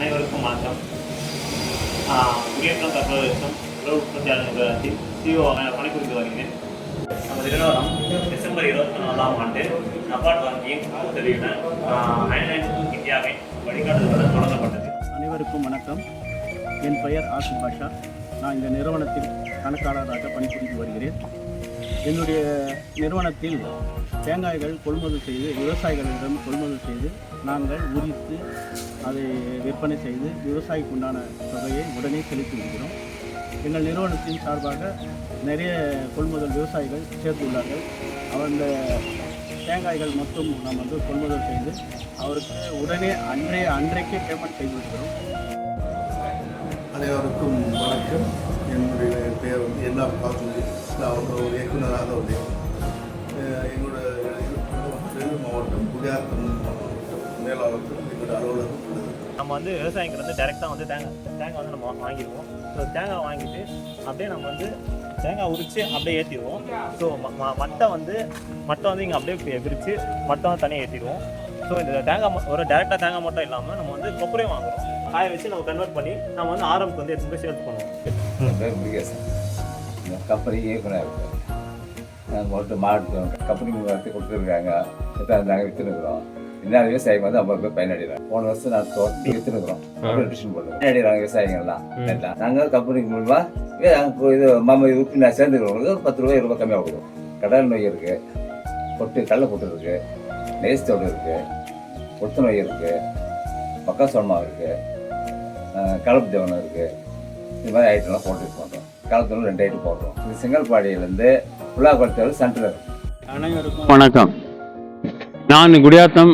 அனைவருக்கும் வணக்கம். முன்னேற்றம் தற்போதும் உலக உற்பத்தியாளர் நிறுவனத்தில் சிஓவாக பணிபுரிந்து வருகிறேன். நமது நிறுவனம் டிசம்பர் இருபத்தி நாலாம் ஆண்டு நபார்ட் வங்கியின் உதவியுடன் அயன்லைன் இந்தியாவின் வழிகாட்டுதலுடன் தொடங்கப்பட்டது. அனைவருக்கும் வணக்கம். என் பெயர் ஆசிப் பாஷா நான் இந்த நிறுவனத்தில் கணக்காளராக பணிபுரிந்து வருகிறேன். என்னுடைய நிறுவனத்தில் தேங்காய்கள் கொள்முதல் செய்து விவசாயிகளிடம் கொள்முதல் செய்து நாங்கள் உரித்து அதை விற்பனை செய்து விவசாயிக்கு உண்டான தொகையை உடனே செலுத்தி வருகிறோம் எங்கள் நிறுவனத்தின் சார்பாக நிறைய கொள்முதல் விவசாயிகள் சேர்த்துள்ளார்கள் அந்த தேங்காய்கள் மொத்தம் நாம் வந்து கொள்முதல் செய்து அவருக்கு உடனே அன்றைய அன்றைக்கே பேமெண்ட் செய்து அனைவருக்கும் வணக்கம். என்னுடைய பெயர் வந்து பார்த்து நான் வந்து ஒரு இயக்குநராக உள்ளேன் அஹ் எங்களோட வேலூர் மாவட்டம் குடியாத்தம் மேலாளத்தில் எங்களோட அலுவலகம் உள்ளது. நம்ம வந்து விவசாயிங்க வந்து டைரெக்டாக வந்து தேங்காய் தேங்காய் வந்து நம்ம வாங்கிடுவோம். ஸோ தேங்காய் வாங்கிட்டு அப்படியே நம்ம வந்து தேங்காய் உரித்து அப்படியே ஏற்றிடுவோம் ஸோ மட்டை வந்து மட்டை வந்து இங்கே அப்படியே பிரித்து மட்டை வந்து தனியாக ஏற்றிடுவோம் ஸோ இந்த தேங்காய் ஒரு டேரெக்டாக தேங்காய் மட்டும் இல்லாமல் நம்ம வந்து கொப்பரையும் வாங்குறோம். காய வச்சு நம்ம கன்வெர்ட் பண்ணி நம்ம வந்து ஆரம்புக்கு வந்து எடுத்து போய் சேல்ஸ் பண்ணுவோம். என் பேர் முருகேசன் இந்த கம்பெனி இயக்குனர் இருக்கேன் நாங்கள் வந்து மாட்டு கம்பெனி வந்து கொடுத்துருக்காங்க. எத்தனை நாங்கள் விற்றுனுக்குறோம் இன்னும் விவசாயிங்க வந்து ஐம்பது பேர் பயனடைகிறாங்க போன வருஷம் நான் தோட்டி விற்றுனுக்குறோம் டிஸ்ட்ரிபியூட் பண்ணுறோம் பயனடைகிறாங்க விவசாயிகள்லாம். எல்லாம் நாங்கள் கம்பெனிக்கு மூலமா ஏ, அங்க இது மாமா விட்டு நான் சேர்ந்துக்கிறவங்களுக்கு பத்து ரூபாய் இருபது ரூபாய் கம்மியாக கொடுக்கும் கடல் நோய் இருக்குது பொட்டு கடலை பொட்டு இருக்குது நெய்ஸ் தோடு இருக்குது கொத்து நோய் இருக்குது பக்காசோளமா இருக்குது கலப்பு தேவனம் இருக்குது இது மாதிரி ஐட்டம்லாம் போட்டு போடுறோம் காலத்துல ரெண்டு ஐட்டம் போடுறோம். இது செங்கல்பாடியிலேருந்து புல்லாக்குளத்தூர் சென்டர் அனைவருக்கும் வணக்கம். நான் குடியாத்தம்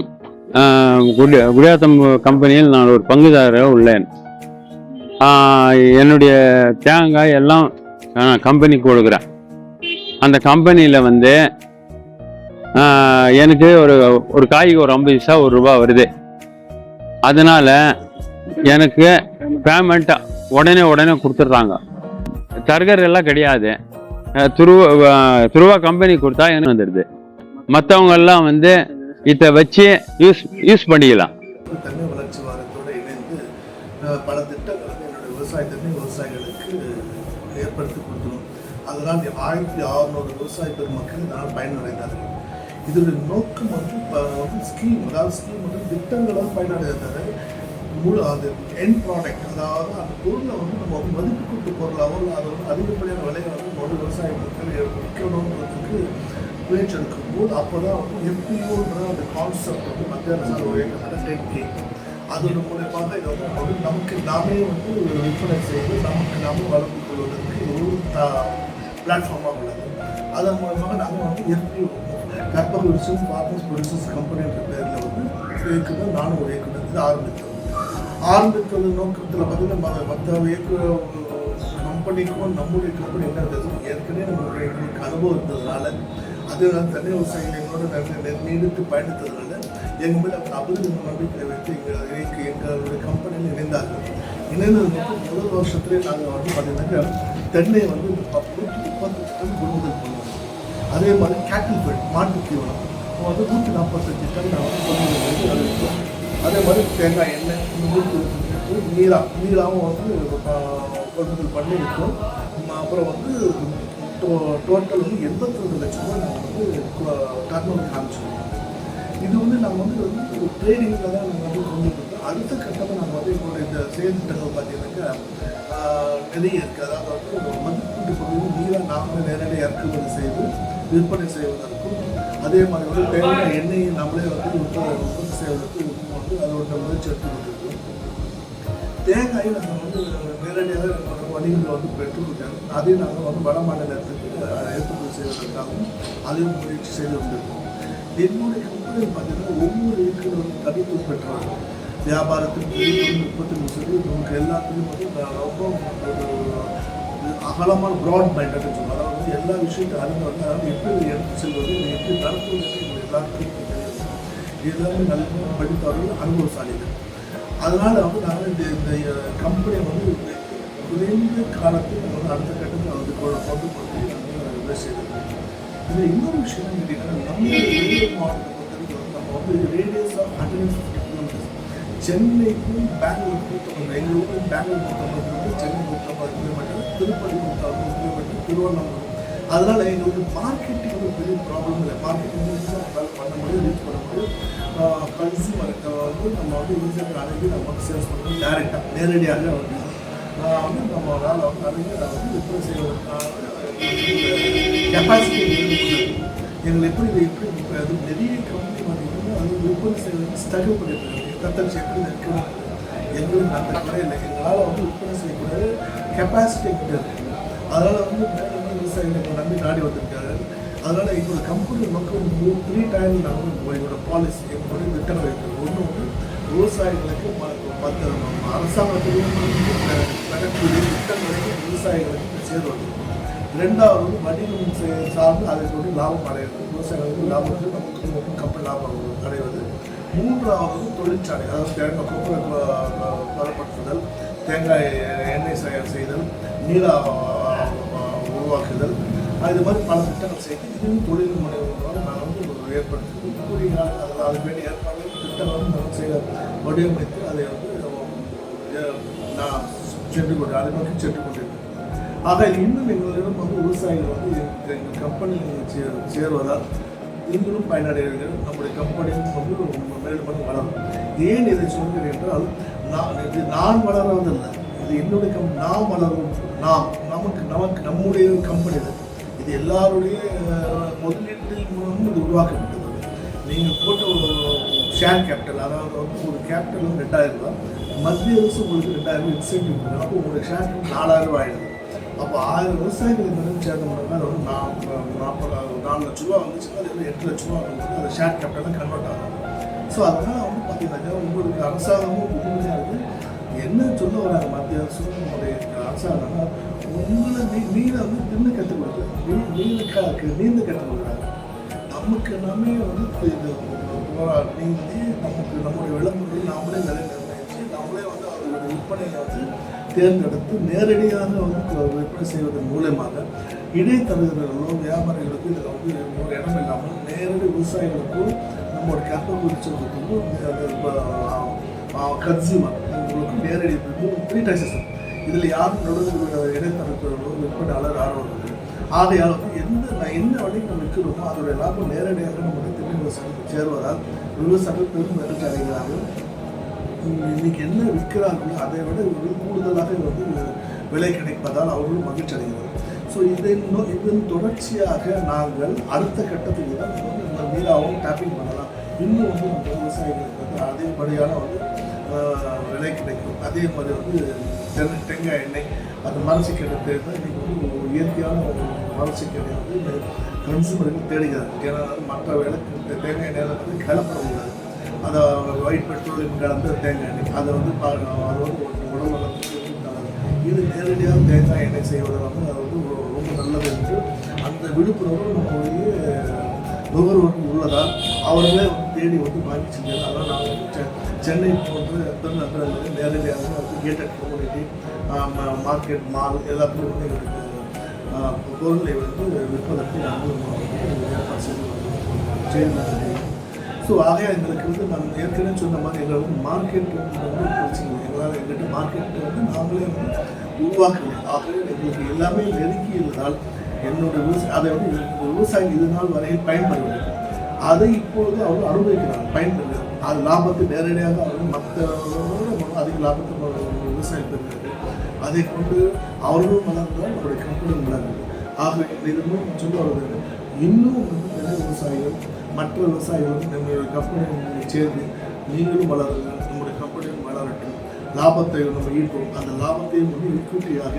குடியாத்தம் கம்பெனியில் நான் ஒரு பங்குதாரராக உள்ளேன். என்னுடைய தேங்காய் எல்லாம் நான் கம்பெனிக்கு கொடுக்குறேன். அந்த கம்பெனியில் வந்து எனக்கு ஒரு ஒரு காய்க்கு ஒரு ஐம்பது பைசா ஒரு ரூபா வருது. அதனால எனக்கு பேமெண்ட் உடனே உடனே கொடுத்துட்றாங்க. தரகர் எல்லாம் கிடையாது. அஹ், துருவ துருவா கம்பெனி கொடுத்தா என்ன வந்துடுது மற்றவங்க எல்லாம் வந்து இதை வச்சு யூஸ் யூஸ் பண்ணிக்கலாம். தமிழ் வளர்ச்சி வாரத்தோடு இணைந்து பல திட்டங்களை வந்து என்னுடைய விவசாய விவசாயிகளுக்கு ஏற்படுத்தி கொடுத்தோம். அதனால் ஆயிரத்தி அறுநூறு விவசாய பெருமக்கள் இதனால் பயனடைந்தார்கள். இதோட நோக்கம் வந்து ஸ்கீம் அதாவது ஸ்கீம் வந்து திட்டங்களால் பயனடைந்தார்கள் முழு அது என் ப்ராடக்ட் அதாவது அந்த பொருளை வந்து நம்ம வந்து மதிப்பு கூட்டு பொருளாகவும் இல்லை அதை வந்து அதிகப்படியான விலையை வந்து நம்ம வந்து விவசாய மக்கள் விற்கணுன்றதுக்கு முயற்சி எடுக்கும்போது அப்போ தான் வந்து எம்பிஓன்ற அந்த கான்செப்ட் வந்து மத்திய அரசால் உயர்த்தப்பட்ட டென் அதோட மூலயமாக இதை வந்து நம்ம வந்து நமக்கு நாமே வந்து விற்பனை செய்து நமக்கு நாமே வளர்ந்து கொள்வதற்கு ஒரு பிளாட்ஃபார்மாக உள்ளது. அதன் மூலமாக நாங்கள் வந்து MBO Karpaga research partners producers கம்பெனின்ற பேரில் வந்து இயக்குனர் நானும் ஒரு இயக்குனர் ஆரம்பித்தோம். ஆரம்பித்தது நோக்கத்தில் பார்த்தீங்கன்னா மற்ற இயக்கு கம்பெனிக்கும் நம்முடைய கம்பெனி என்ன இருந்தது ஏற்கனவே நம்மளுடைய எங்களுக்கு அனுபவம் இருந்ததுனால அது நான் தனி விவசாயிகள் எங்களோட நீடித்து பயணித்ததுனால எங்கள் மேலே அபரித நம்பிக்கை வைத்து எங்கள் எங்கள் எங்களுடைய கம்பெனியில் இணைந்தார்கள். இணைந்ததுக்கு முதல் வருஷத்துலேயே நாங்கள் வந்து பார்த்தீங்கன்னாக்கா தென்னை வந்து ப- நூற்றி முப்பது டன் கொள்முதல் பண்ணுவோம். அதே மாதிரி கேட்டில் ஃபீட் மாட்டு தீவனம். வந்து நூற்றி நாற்பத்தஞ்சு டன் நான் வந்து கொள்முதல் பண்ணி அதே மாதிரி தேங்காய் எண்ணெய் இந்த நூற்றி இருபத்தஞ்சு நீராவும் வந்து கொள்முதல் பண்ணி இருக்கும் அப்புறம் வந்து டோ- டோட்டல் வந்து எண்பத்தி ரெண்டு லட்சம் ரூபாய் நாங்கள் வந்து டர்ன் காமிச்சிருக்கோம் இது வந்து நாங்கள் வந்து வந்து ட்ரேடிங்கில் தான் நாங்கள் வந்து கொண்டு அடுத்த கட்டமாக நாங்கள் வந்து எங்களோட இந்த செயல் திட்டங்கள் பார்த்தீங்கன்னாக்கா நிறைய இருக்குது. அதாவது வந்து மதிப்பீட்டு பகுதியில் நீரை நாமளே நேரடியாக இறக்குமதி செய்து விற்பனை செய்வதற்கும் அதே மாதிரி வந்து தேவையான எண்ணெயை நம்மளே வந்து உற்பத்தி உற்பத்தி செய்வதற்கு வந்து அதோட முயற்சி எடுத்து கொண்டிருக்கோம். நாங்கள் வந்து நேரடியாக வணிகங்கள் வந்து பெற்றுக்கொண்டாங்க அதையும் நாங்கள் வந்து வட மாநிலத்துக்கு அஹ், ஏற்றுமதி செய்வதற்காகவும் அதையும் முயற்சி செய்து கொண்டிருக்கோம். என்னுடைய கம்பெனியில் பார்த்தீங்கன்னா ஒவ்வொரு வந்து தனித்துவம் பெற்றவர்கள். வியாபாரத்திலும் சரி தொழில்நுட்பத்திலும் சரி நமக்கு எல்லாத்துலேயும் வந்து ரொம்ப அகலமான ப்ராட் மைண்டட்னு சொல்லுவாங்க. அதாவது வந்து எல்லா விஷயத்தையும் அறிந்து வந்து அதாவது எப்படி எடுத்து செல்வது எப்படி நடத்துவது எல்லாத்துக்கும் எங்களுக்கு நல்ல படித்தவர்கள் அனுபவசாலிகள். அதனால் வந்து நாங்கள் இந்த இந்த கம்பெனியை வந்து குறைந்த காலத்தில் வந்து அடுத்த கட்டத்தில் வந்து கொண்டு கொண்டு போய் நாங்கள் வேலை செய்திருக்கோம். இதில் இன்னொரு விஷயம் கேட்டிங்கன்னா நம்ம வேலூர் மாவட்டத்தை பொறுத்தவரைக்கும் வந்து நம்ம வந்து radius of hundred fifty kilometres சென்னைக்கும் பெங்களூர் நூற்றம்பது எங்கள் ஊருக்கு பெங்களூர் நூற்றம்பது கிலோமீட்டர் சென்னை நூற்றம்பது கிலோமீட்டர் திருப்பதி நூற்றம்பது கிலோமீட்டர் திருவண்ணாமலை அதனால எங்களுக்கு மார்க்கெட்டிங் ஒரு பெரிய ப்ராப்ளம் இல்லை. மார்க்கெட்டிங் ஈஸியாக பண்ண முடியும் ரீச் பண்ண முடியும். கன்சியூமருக்கு வந்து நம்ம வந்து ஈஸியாக அணுகி நம்ம வந்து சேல்ஸ் பண்ணணும் டேரெக்டாக நேரடியாக வந்து. வந்து நம்ம வேலை வந்து நிறைய வந்து விற்பனை செய்வதற்கான கெப்பாசிட்டி எங்களை எப்படி இது எப்படி இப்போ அது நிறைய கம்பெனி பார்த்தீங்கன்னா அது விற்பனை செய்வதற்கு ஸ்ட்ரகிள் பண்ணிட்டு இருக்காங்க. தத்தரிச்சு எப்படி இருக்கணும் எங்களுக்கு அந்த குறை இல்லை எங்களால் வந்து விற்பனை செய்யக்கூடாது கெப்பாசிட்டி கிட்ட இருக்கு. அதனால் வந்து விவசாயிகள் நம்பி நாடி வந்திருக்காரு. அதனால் எங்களோட கம்பெனி மூ த்ரீ டைம் நாங்கள் எங்களோட பாலிசி எங்களுடைய திட்டம் வைக்கிறது ஒன்று வந்து விவசாயிகளுக்கு பத்து மற்ற அரசாங்கத்திலும் நடக்கக்கூடிய திட்டங்களுக்கு விவசாயிகளுக்கு சேருவது. ரெண்டாவது வணிகம் சார்ந்து அதை சொல்லி லாபம் அடைவது விவசாயிகளுக்கு லாபம் நமக்கு கப்பல் லாபம் அடைவது. மூன்றாவது தொழிற்சாலை அதாவது தேங்காய் கொப்பரை பலப்படுத்துதல் தேங்காய் எண்ணெய் செய்தல் நீர உருவாக்குதல். அது மாதிரி பல திட்டங்கள் செய்து இதுவும் தொழில் முனைவோடு நான் வந்து ஒரு ஏற்படுத்தி கூடிய அதில் அதுக்கு வேண்டிய ஏற்பாடுகள் திட்டங்களும் நான் செய்ய வடிவமைத்து அதை வந்து நான் சென்று கொண்டு அதை நோக்கி சென்று கொண்டிருக்கிறேன். ஆக இன்னும் எங்களிடம் வந்து விவசாயிகள் வந்து எங்கள் கம்பெனி சே- சேருவதால் நீங்களும் பயனடைவீர்கள் நம்முடைய கம்பெனியும் வந்து மேலும் வந்து வளரும். ஏன் இதை சொல்கிறேன் என்றால் நான் இது நான் வளர்வதில்லை இது என்னுடைய கம் நாம் வளரும் நாம் நமக்கு நமக்கு நம்முடைய கம்பெனி இது. எல்லாருடைய முதலீட்டின் மூலமும் இது உருவாக்கப்பட்டது. நீங்கள் போட்ட ஒரு ஷேர் கேபிட்டல் அதாவது வந்து ஒரு கேபிட்டல் வந்து ரெண்டாயிரம் ரூபா மத்திய அரசு உங்களுக்கு ரெண்டாயிரம் ரூபாய் இன்சென்டிவ் கொடுக்குது. அப்போ உங்களுடைய ஷேர் கேபிட்டல் நாலாயிரம் ரூபாய் ஆயிடுது. அப்போ ஆயிரம் விவசாயிகள் இந்த மாதிரி சேர்ந்த அது வந்து நாற்பது நாலு லட்ச ரூபா வந்துச்சுன்னா அது எட்டு லட்ச ரூபா வந்துச்சுன்னா அது ஷேர் கேபிட்டலாக கன்வெர்ட் ஆகும் ஸோ அதனால் வந்து பார்த்தீங்கன்னாக்கா உங்களுக்கு அரசாங்கமும் உறுதியாக இருக்குது என்ன சொல்ல வராங்க மத்திய அரசும் நம்முடைய அரசாங்கம் உங்களை நீ நீரை வந்து நின்று கற்றுக் கொடுக்குறாங்க நீ நீருக்காக நீந்து கற்றுக் கொடுக்குறாங்க நமக்கு எல்லாமே வந்து இந்த நீந்தி நமக்கு நம்முடைய விளம்பரத்தை நாமளே விலை நிர்ணயிச்சு நம்மளே வந்து அதோட விற்பனையை வந்து தேர்ந்தெடுத்து நேரடியாக வந்து விற்பனை செய்வதன் மூலயமாக இடைத்தரகர்களோ வியாபாரிகளுக்கும் இதில் வந்து ஒரு இடம் இல்லாமல் நேரடி விவசாயிகளுக்கும் நம்மளோட கேப்ப குறிச்சவர்களுக்கும் கன்சியூமர் உங்களுக்கும் நேரடி த்ரீ டைசஸ் இதில் யாரும் நடுவில் இடைத்தரகர்களோ விற்பனையாளர் யாரும் இல்லை ஆகையால் வந்து எந்த நான் என்ன வழிக்கு நம்ம விற்கிறோமோ அதோடைய லாபம் நேரடியாக நம்ம திண்ணை விவசாயிகளுக்கு சேருவதால் விவசாயிகள் பெரும் மகிழ்ச்சி அடைகிறார்கள். இன்னைக்கு என்ன விற்கிறார்களோ அதை விட கூடுதலாக வந்து விலை கிடைப்பதால் அவர்களும் மகிழ்ச்சி அடைகிறார்கள். ஸோ இதை இதன் தொடர்ச்சியாக நாங்கள் அடுத்த கட்டத்துக்கு தான் வந்து நீராவும் டேப்பிங் பண்ணலாம். இன்னும் வந்து நம்ம விவசாயிகளுக்கு வந்து அதிகப்படியான வந்து விலை கிடைக்கும். அதே மாதிரி வந்து தென்னை தேங்காய் எண்ணெய் அந்த மரசிக்கடை தேர்ந்து இன்னைக்கு வந்து இயற்கையான ஒரு மரசிக்கடை வந்து கன்சூமருக்கு தேடுகிறது ஏன்னா மற்ற விலை தேங்காய் எண்ணெயில் வந்து கலப்பட முடியாது அதை ஒயிட் பெட்ரோலியம் கலந்து தேங்காய் எண்ணெய். அதை வந்து அது வந்து உடம்பு நலத்துக்கு நல்லது இது நேரடியாக தேங்காய் எண்ணெய் செய்வதை வந்து அது வந்து ரொம்ப நல்லது என்று அந்த விழிப்புணர்வு நம்மளுடைய நுகர்வோருக்கு உள்ளதால் அவர்களே வந்து தேடி வந்து வாங்கி செஞ்சது அதெல்லாம் நான் வந்து சென்னை போன்ற பெருநகரங்களில் நேரடியாக வந்து கம்யூனிட்டி மார்க்கெட் மால் எல்லாத்துலையும் வந்து எங்களுக்கு பொருளை வந்து விற்பதற்கு நாங்கள் ஏற்பாடு செய்து செய்து ஸோ ஆக எங்களுக்கு வந்து நான் ஏற்கனவே சொன்ன மாதிரி எங்களை வந்து மார்க்கெட் வந்து ரொம்ப பிரச்சனை எங்களால் எங்கிட்ட மார்க்கெட் வந்து நாங்களே வந்து உருவாக்கலை. ஆகவே எங்களுக்கு எல்லாமே நெருக்கி இருந்தால் என்னோட விவசாய அதை வந்து விவசாயம் இது நாள் வரையில் பயன்படுவது அதை இப்பொழுது அவங்க அனுபவிக்கிறாங்க பயன்படுகிறது அது லாபத்தை நேரடியாக அவர் மற்றவர்களோட அதிக லாபத்தை நம்ம விவசாயம் அதை கொண்டு அவர்களும் வளர்ந்தால் அவருடைய கம்பெனியும் வளர்ந்தது ஆகவே இதுவும் மூலம் சொல்ல இன்னும் வந்து நிறைய விவசாயிகள் மற்ற விவசாயிகளும் நம்மளுடைய கம்பெனி சேர்ந்து நீங்களும் வளருங்கள். நம்முடைய கம்பெனியும் வளரட்டும். லாபத்தை நம்ம ஈட்டும் அந்த லாபத்தையும் வந்து ஈக்குவிட்டியாக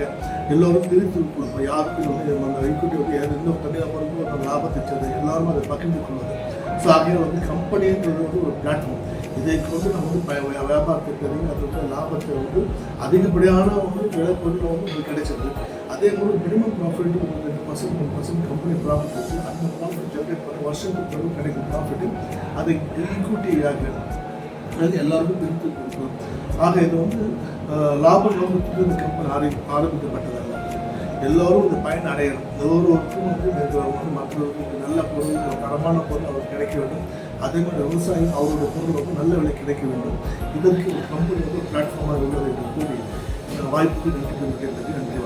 எல்லோரும் பிரித்து கொடுப்போம் யாருக்கும் வந்து அந்த ஈக்குவிட்டி வந்து யார் இன்னும் தனியாக பொறுப்பு அந்த லாபத்தை சேர்ந்து எல்லாரும் அதை பகிர்ந்து கொள்வது ஸோ வந்து கம்பெனின்றது வந்து ஒரு பிளாட்ஃபார்ம் இதை கொண்டு நம்ம வந்து வியாபாரத்தை தெரியும் அதோட லாபத்தை வந்து அதிகப்படியான வந்து விலை வந்து உங்களுக்கு கிடைச்சது அதே போல் மினிமம் ப்ராஃபிட் உங்களுக்கு ரெண்டு பர்சன்ட் மூணு பர்சன்ட் கம்பெனி ப்ராஃபிட் இருக்குது அந்த ப்ராஃபிட் ஜென்ரேட் பண்ண வருஷத்துக்கு பிறகு கிடைக்கும் ப்ராஃபிட்டு அது ஈக்குவிட்டி ஈக்குவிட்டியாக அது எல்லாருக்கும் பிரித்து கொடுக்கும் ஆக இது வந்து லாப நோக்கத்துக்கு இந்த கம்பெனி ஆரம்பி ஆரம்பிக்கப்பட்டதல்ல. எல்லோரும் இந்த பயன் அடையணும். ஒவ்வொருவருக்கும் வந்து வந்து மற்றவர்களுக்கு நல்ல பொருள் ஒரு தரமான பொருள் அவர் கிடைக்க வேண்டும். அதே மாதிரி விவசாயம் அவருடைய பொருள் வந்து நல்ல விலை கிடைக்க வேண்டும். இதற்கு ஒரு கம்பெனி வந்து பிளாட்ஃபார்மாக உள்ளது என்று கூறி இந்த வாய்ப்புக்கு நன்றி தெரிவிக்கிறதுக்கு நன்றி